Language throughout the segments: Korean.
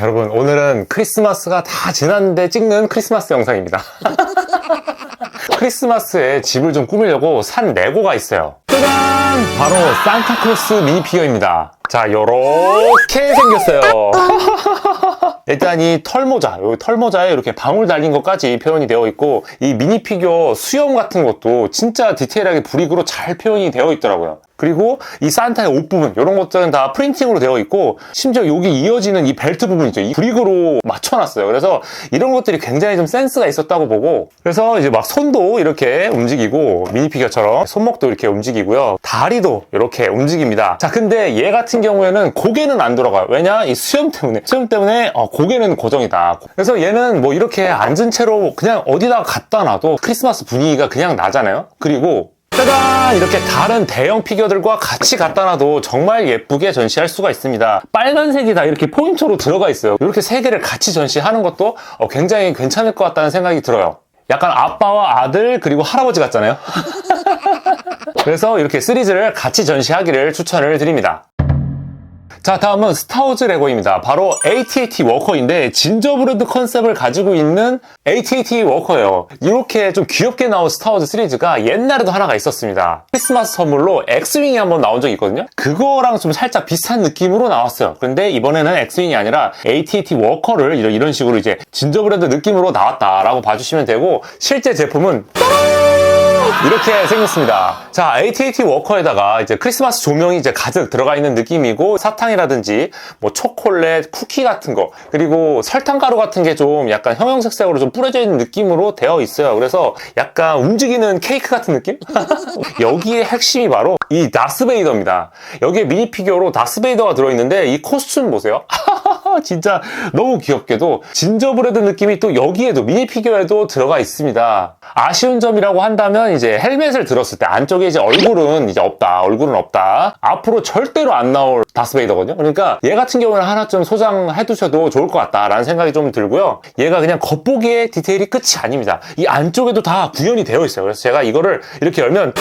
여러분 오늘은 크리스마스가 다 지났는데 찍는 크리스마스 영상입니다. 크리스마스에 집을 좀 꾸미려고 산 레고가 있어요. 짜잔! 바로 산타크로스 미니 피규어입니다. 자, 요렇게 생겼어요. 일단 이 털모자, 요 털모자에 이렇게 방울 달린 것까지 표현이 되어 있고 이 미니 피규어 수염 같은 것도 진짜 디테일하게 브릭으로 잘 표현이 되어 있더라고요. 그리고 이 산타의 옷 부분 이런 것들은 다 프린팅으로 되어 있고 심지어 여기 이어지는 이 벨트 부분 있죠. 이 브릭으로 맞춰놨어요. 그래서 이런 것들이 굉장히 좀 센스가 있었다고 보고 그래서 이제 막 손도 이렇게 움직이고 미니피규어처럼 손목도 이렇게 움직이고요. 다리도 이렇게 움직입니다. 자 근데 얘 같은 경우에는 고개는 안 돌아가요. 왜냐? 이 수염 때문에. 수염 때문에 어, 고개는 고정이다. 그래서 얘는 뭐 이렇게 앉은 채로 그냥 어디다가 갖다 놔도 크리스마스 분위기가 그냥 나잖아요. 그리고 짜잔! 이렇게 다른 대형 피규어들과 같이 갖다 놔도 정말 예쁘게 전시할 수가 있습니다. 빨간색이 다 이렇게 포인트로 들어가 있어요. 이렇게 세 개를 같이 전시하는 것도 어, 굉장히 괜찮을 것 같다는 생각이 들어요. 약간 아빠와 아들 그리고 할아버지 같잖아요. 그래서 이렇게 시리즈를 같이 전시하기를 추천을 드립니다. 자 다음은 스타워즈 레고입니다. 바로 AT-AT 워커인데 진저브레드 컨셉을 가지고 있는 AT-AT 워커예요. 이렇게 좀 귀엽게 나온 스타워즈 시리즈가 옛날에도 하나가 있었습니다. 크리스마스 선물로 엑스윙이 한번 나온 적이 있거든요. 그거랑 좀 살짝 비슷한 느낌으로 나왔어요. 그런데 이번에는 엑스윙이 아니라 AT-AT 워커를 이런 식으로 이제 진저브레드 느낌으로 나왔다라고 봐주시면 되고 실제 제품은 이렇게 생겼습니다. 자, AT-AT 워커에다가 이제 크리스마스 조명이 이제 가득 들어가 있는 느낌이고 사탕이라든지 뭐 초콜릿, 쿠키 같은 거 그리고 설탕 가루 같은 게 좀 약간 형형색색으로 좀 뿌려져 있는 느낌으로 되어 있어요. 그래서 약간 움직이는 케이크 같은 느낌? 여기에 핵심이 바로 이 다스베이더입니다. 여기에 미니 피규어로 다스베이더가 들어있는데 이 코스튬 보세요. 진짜 너무 귀엽게도 진저브레드 느낌이 또 여기에도 미니 피규어에도 들어가 있습니다. 아쉬운 점이라고 한다면 이제 헬멧을 들었을 때 안쪽에 이제 얼굴은 이제 없다. 얼굴은 없다. 앞으로 절대로 안 나올 다스베이더거든요. 그러니까 얘 같은 경우는 하나쯤 소장해 두셔도 좋을 것 같다라는 생각이 좀 들고요. 얘가 그냥 겉보기에 디테일이 끝이 아닙니다. 이 안쪽에도 다 구현이 되어 있어요. 그래서 제가 이거를 이렇게 열면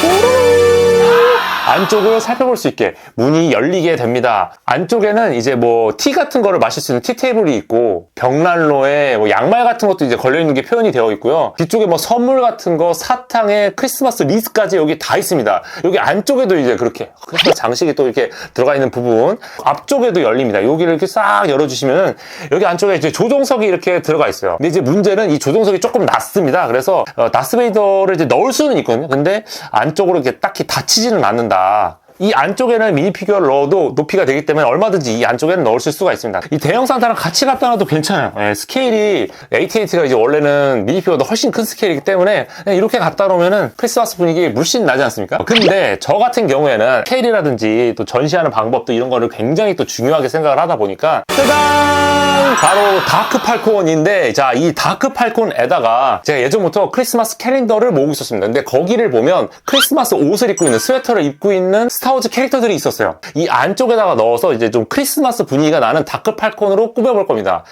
안쪽을 살펴볼 수 있게 문이 열리게 됩니다. 안쪽에는 이제 뭐 티 같은 거를 마실 수 있는 티 테이블이 있고 벽난로에 뭐 양말 같은 것도 이제 걸려 있는 게 표현이 되어 있고요. 뒤쪽에 뭐 선물 같은 거 사탕에 크리스마스 리스까지 여기 다 있습니다. 여기 안쪽에도 이제 그렇게 크리스마스 장식이 또 이렇게 들어가 있는 부분 앞쪽에도 열립니다. 여기를 이렇게 싹 열어주시면은 여기 안쪽에 이제 조종석이 이렇게 들어가 있어요. 근데 이제 문제는 이 조종석이 조금 낮습니다. 그래서 어, 다스베이더를 이제 넣을 수는 있거든요. 근데 안쪽으로 이렇게 딱히 닫히지는 않는다. 이 안쪽에는 미니 피규어를 넣어도 높이가 되기 때문에 얼마든지 이 안쪽에는 넣으실 수가 있습니다. 이 대형 산타랑 같이 갖다 놔도 괜찮아요. 예, 스케일이 AT-AT가 이제 원래는 미니 피규어도 훨씬 큰 스케일이기 때문에 그냥 이렇게 갖다 놓으면은 크리스마스 분위기 물씬 나지 않습니까? 근데 저 같은 경우에는 스케일이라든지 또 전시하는 방법도 이런 거를 굉장히 또 중요하게 생각을 하다 보니까 짜잔! 바로 다크 팔콘인데 자 이 다크 팔콘에다가 제가 예전부터 크리스마스 캘린더를 모으고 있었습니다. 근데 거기를 보면 크리스마스 옷을 입고 있는 스웨터를 입고 있는 스타 워즈 캐릭터들이 있었어요. 이 안쪽에다가 넣어서 이제 좀 크리스마스 분위기가 나는 다크 팔콘으로 꾸며볼 겁니다.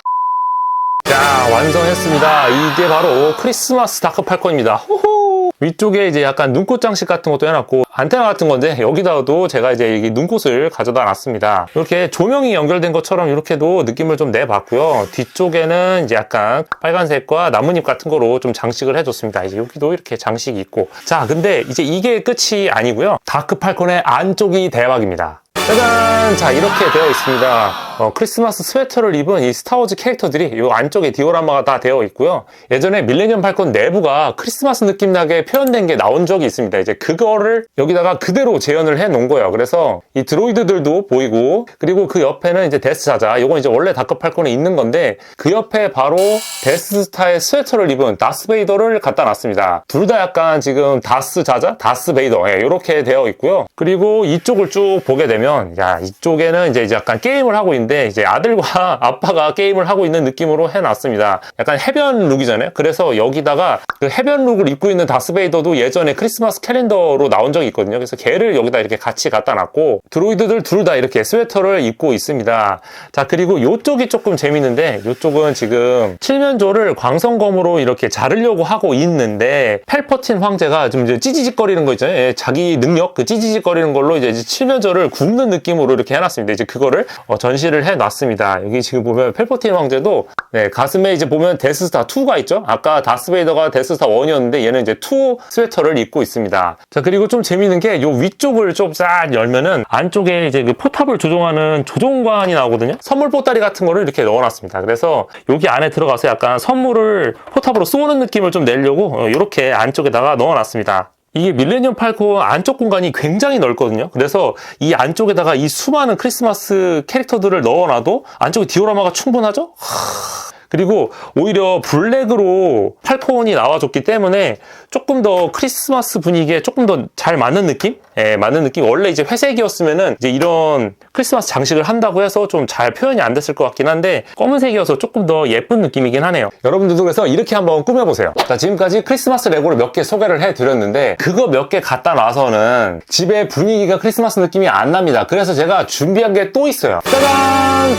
자 완성했습니다. 이게 바로 크리스마스 다크 팔콘입니다. 호호. 위쪽에 이제 약간 눈꽃 장식 같은 것도 해놨고 안테나 같은 건데 여기다가도 제가 이제 이 눈꽃을 가져다 놨습니다. 이렇게 조명이 연결된 것처럼 이렇게도 느낌을 좀 내봤고요. 뒤쪽에는 이제 약간 빨간색과 나뭇잎 같은 거로 좀 장식을 해줬습니다. 이제 여기도 이렇게 장식이 있고 자 근데 이제 이게 끝이 아니고요. 다크 팔콘의 안쪽이 대박입니다. 짜잔! 자, 이렇게 되어 있습니다. 어, 크리스마스 스웨터를 입은 이 스타워즈 캐릭터들이 이 안쪽에 디오라마가 다 되어 있고요. 예전에 밀레니엄 팔콘 내부가 크리스마스 느낌 나게 표현된 게 나온 적이 있습니다. 이제 그거를 여기다가 그대로 재현을 해 놓은 거예요. 그래서 이 드로이드들도 보이고, 그리고 그 옆에는 이제 데스 자자. 이건 이제 원래 다크 팔콘에 있는 건데, 그 옆에 바로 데스스타의 스웨터를 입은 다스베이더를 갖다 놨습니다. 둘 다 약간 지금 다스 자자? 다스베이더. 예, 이렇게 되어 있고요. 그리고 이쪽을 쭉 보게 되면, 야, 이쪽에는 이제 약간 게임을 하고 있는 데, 이제 아들과 아빠가 게임을 하고 있는 느낌으로 해놨습니다. 약간 해변 룩이잖아요. 그래서 여기다가 그 해변 룩을 입고 있는 다스베이더도 예전에 크리스마스 캘린더로 나온 적이 있거든요. 그래서 걔를 여기다 이렇게 같이 갖다 놨고, 드로이드들 둘 다 이렇게 스웨터를 입고 있습니다. 자, 그리고 이쪽이 조금 재밌는데, 이쪽은 지금 칠면조를 광선검으로 이렇게 자르려고 하고 있는데, 펠퍼틴 황제가 좀 이제 찌지직거리는 거 있잖아요. 예, 자기 능력, 그 찌지직거리는 걸로 이제 칠면조를 굽는 느낌으로 이렇게 해놨습니다. 이제 그거를 어, 전시를 준비를 해놨습니다. 여기 지금 보면 펠포틴 황제도 네, 가슴에 이제 보면 데스스타 2가 있죠. 아까 다스베이더가 데스스타 1이었는데 얘는 이제 2 스웨터를 입고 있습니다. 자 그리고 좀 재밌는 게요 위쪽을 좀 싹 열면은 안쪽에 이제 그 포탑을 조종하는 조종관이 나오거든요. 선물 보따리 같은 거를 이렇게 넣어놨습니다. 그래서 여기 안에 들어가서 약간 선물을 포탑으로 쏘는 느낌을 좀 내려고 이렇게 안쪽에다가 넣어놨습니다. 이게 밀레니엄 팔콘 안쪽 공간이 굉장히 넓거든요. 그래서 이 안쪽에다가 이 수많은 크리스마스 캐릭터들을 넣어놔도 안쪽에 디오라마가 충분하죠? 하... 그리고 오히려 블랙으로 팔콘이 나와줬기 때문에 조금 더 크리스마스 분위기에 조금 더 잘 맞는 느낌? 예, 맞는 느낌. 원래 이제 회색이었으면은 이제 이런 크리스마스 장식을 한다고 해서 좀 잘 표현이 안 됐을 것 같긴 한데 검은색이어서 조금 더 예쁜 느낌이긴 하네요. 여러분들도 그래서 이렇게 한번 꾸며보세요. 자, 지금까지 크리스마스 레고를 몇 개 소개를 해드렸는데 그거 몇 개 갖다 놔서는 집에 분위기가 크리스마스 느낌이 안 납니다. 그래서 제가 준비한 게 또 있어요. 짜잔!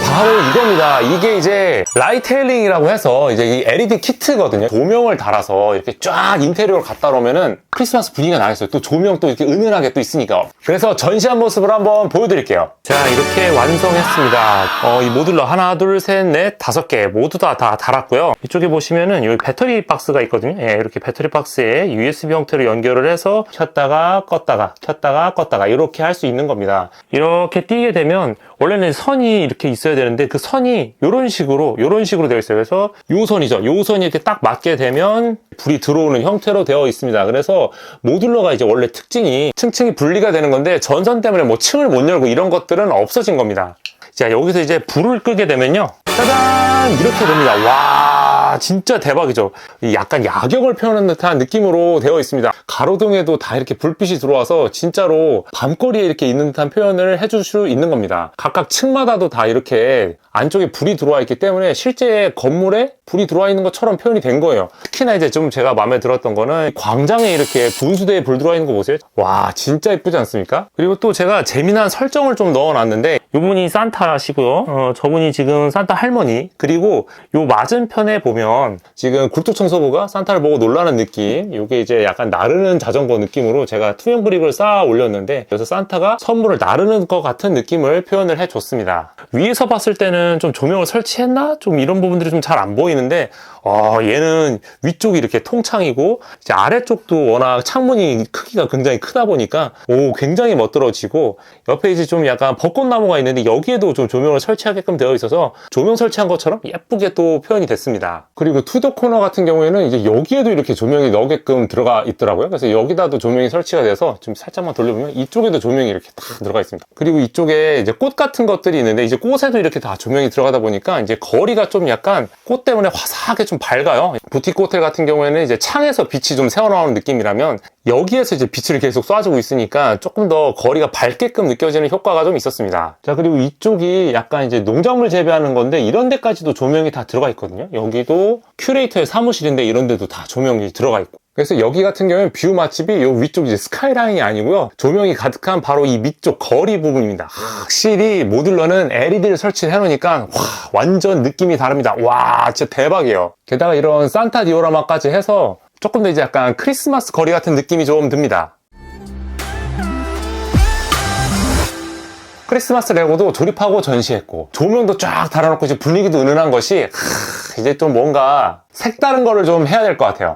바로 이겁니다. 이게 이제 라이테일링 이라고 해서 이제 이 LED 키트거든요. 조명을 달아서 이렇게 쫙 인테리어를 갖다 놓으면은 크리스마스 분위기가 나겠어요. 또 조명 또 이렇게 은은하게 또 있으니까. 그래서 전시한 모습을 한번 보여드릴게요. 자, 이렇게 완성했습니다. 어, 이 모듈러 하나, 둘, 셋, 넷, 다섯 개 모두 다, 다 달았고요. 이쪽에 보시면은 여기 배터리 박스가 있거든요. 예, 이렇게 배터리 박스에 USB 형태로 연결을 해서 켰다가 껐다가 켰다가 껐다가 이렇게 할 수 있는 겁니다. 이렇게 띄게 되면 원래는 선이 이렇게 있어야 되는데 그 선이 이런 식으로 이런 식으로 되어 있어요. 그래서 요 선이죠. 요 선이 이렇게 딱 맞게 되면 불이 들어오는 형태로 되어 있습니다. 그래서 모듈러가 이제 원래 특징이 층층이 분리가 되는 건데 전선 때문에 뭐 층을 못 열고 이런 것들은 없어진 겁니다. 자 여기서 이제 불을 끄게 되면요. 짜잔 이렇게 됩니다. 와 진짜 대박이죠. 이 약간 야경을 표현하는 듯한 느낌으로 되어 있습니다. 가로등에도 다 이렇게 불빛이 들어와서 진짜로 밤거리에 이렇게 있는 듯한 표현을 해줄 수 있는 겁니다. 각각 층마다도 다 이렇게 안쪽에 불이 들어와 있기 때문에 실제 건물에 불이 들어와 있는 것처럼 표현이 된 거예요. 특히나 이제 좀 제가 마음에 들었던 거는 광장에 이렇게 분수대에 불 들어와 있는 거 보세요. 와 진짜 예쁘지 않습니까? 그리고 또 제가 재미난 설정을 좀 넣어놨는데 이분이 산타시고요. 어, 저분이 지금 산타 할머니 그리고 요 맞은편에 보면 지금 굴뚝 청소부가 산타를 보고 놀라는 느낌 이게 이제 약간 나르는 자전거 느낌으로 제가 투명 그립을 쌓아 올렸는데 그래서 산타가 선물을 나르는 것 같은 느낌을 표현을 해줬습니다. 위에서 봤을 때는 좀 조명을 설치했나? 좀 이런 부분들이 좀 잘 안 보이는데 어, 얘는 위쪽이 이렇게 통창이고 이제 아래쪽도 워낙 창문이 크기가 굉장히 크다 보니까 오 굉장히 멋들어지고 옆에 이제 좀 약간 벚꽃나무가 있는데 여기에도 좀 조명을 설치하게끔 되어 있어서 조명 설치한 것처럼 예쁘게 또 표현이 됐습니다. 그리고 투더 코너 같은 경우에는 이제 여기에도 이렇게 조명이 넣게끔 들어가 있더라고요. 그래서 여기다도 조명이 설치가 돼서 좀 살짝만 돌려보면 이쪽에도 조명이 이렇게 딱 들어가 있습니다. 그리고 이쪽에 이제 꽃 같은 것들이 있는데 이제 꽃에도 이렇게 다 조명이 들어가다 보니까 이제 거리가 좀 약간 꽃 때문에 화사하게 좀 밝아요. 부티크 호텔 같은 경우에는 이제 창에서 빛이 좀 새어나오는 느낌이라면 여기에서 이제 빛을 계속 쏴주고 있으니까 조금 더 거리가 밝게끔 느껴지는 효과가 좀 있었습니다. 자, 그리고 이쪽이 약간 이제 농작물 재배하는 건데 이런 데까지도 조명이 다 들어가 있거든요. 여기도 큐레이터의 사무실인데 이런 데도 다 조명이 들어가 있고. 그래서 여기 같은 경우는 뷰 맛집이 요 위쪽 이제 스카이라인이 아니고요. 조명이 가득한 바로 이 밑쪽 거리 부분입니다. 확실히 모듈러는 LED를 설치해 놓으니까 와, 완전 느낌이 다릅니다. 와, 진짜 대박이에요. 게다가 이런 산타 디오라마까지 해서 조금 더 이제 약간 크리스마스 거리 같은 느낌이 좀 듭니다. 크리스마스 레고도 조립하고 전시했고 조명도 쫙 달아놓고 이제 분위기도 은은한 것이 하, 이제 좀 뭔가 색다른 거를 좀 해야 될 것 같아요.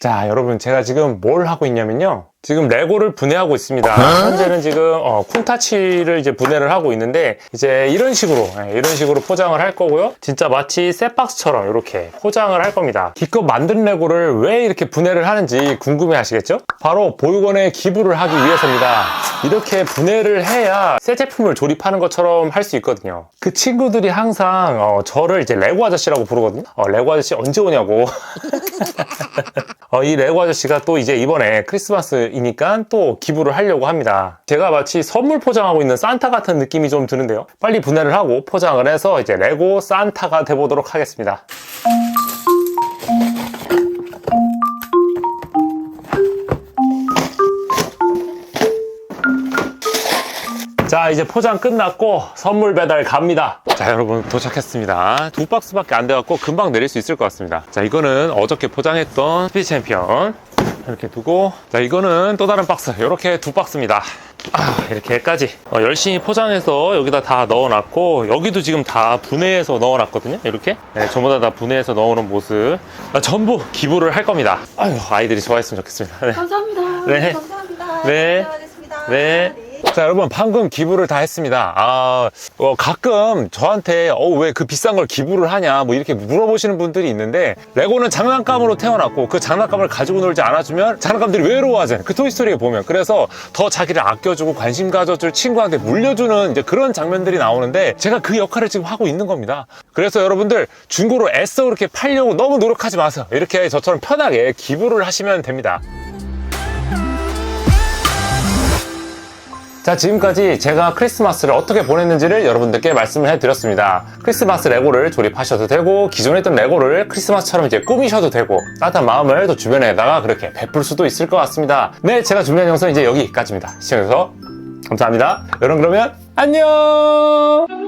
자, 여러분, 제가 지금 뭘 하고 있냐면요. 지금 레고를 분해하고 있습니다. 현재는 지금 어, 쿵타치를 이제 분해를 하고 있는데 이제 이런 식으로 예, 이런 식으로 포장을 할 거고요. 진짜 마치 셋박스처럼 이렇게 포장을 할 겁니다. 기껏 만든 레고를 왜 이렇게 분해를 하는지 궁금해 하시겠죠? 바로 보육원에 기부를 하기 위해서입니다. 이렇게 분해를 해야 새 제품을 조립하는 것처럼 할 수 있거든요. 그 친구들이 항상 어, 저를 이제 레고 아저씨라고 부르거든요. 어, 레고 아저씨 언제 오냐고. 어, 이 레고 아저씨가 또 이제 이번에 크리스마스이니까 또 기부를 하려고 합니다. 제가 마치 선물 포장하고 있는 산타 같은 느낌이 좀 드는데요. 빨리 분해를 하고 포장을 해서 이제 레고 산타가 돼보도록 하겠습니다. 자 이제 포장 끝났고 선물 배달 갑니다 자 여러분 도착했습니다 두 박스밖에 안 돼갖고 금방 내릴 수 있을 것 같습니다 자 이거는 어저께 포장했던 스피드 챔피언 이렇게 두고 자 이거는 또 다른 박스 이렇게 두 박스입니다 아, 이렇게까지 어, 열심히 포장해서 여기다 다 넣어놨고 여기도 지금 다 분해해서 넣어놨거든요 이렇게 네, 전부 다, 다 분해해서 넣어놓은 모습 아, 전부 기부를 할 겁니다 아유 아이들이 좋아했으면 좋겠습니다 네. 감사합니다. 네. 감사합니다. 네. 감사하겠습니다. 네. 자, 여러분, 방금 기부를 다 했습니다. 아, 어, 가끔 저한테, 어, 왜 그 비싼 걸 기부를 하냐, 뭐 이렇게 물어보시는 분들이 있는데, 레고는 장난감으로 태어났고, 그 장난감을 가지고 놀지 않아주면 장난감들이 외로워하잖아요. 그 토이스토리에 보면. 그래서 더 자기를 아껴주고 관심 가져줄 친구한테 물려주는 이제 그런 장면들이 나오는데, 제가 그 역할을 지금 하고 있는 겁니다. 그래서 여러분들, 중고로 애써 그렇게 팔려고 너무 노력하지 마세요. 이렇게 저처럼 편하게 기부를 하시면 됩니다. 자, 지금까지 제가 크리스마스를 어떻게 보냈는지를 여러분들께 말씀을 해드렸습니다. 크리스마스 레고를 조립하셔도 되고, 기존에 있던 레고를 크리스마스처럼 이제 꾸미셔도 되고, 따뜻한 마음을 또 주변에다가 그렇게 베풀 수도 있을 것 같습니다. 네, 제가 준비한 영상 이제 여기까지입니다. 시청해주셔서 감사합니다. 여러분, 그러면 안녕!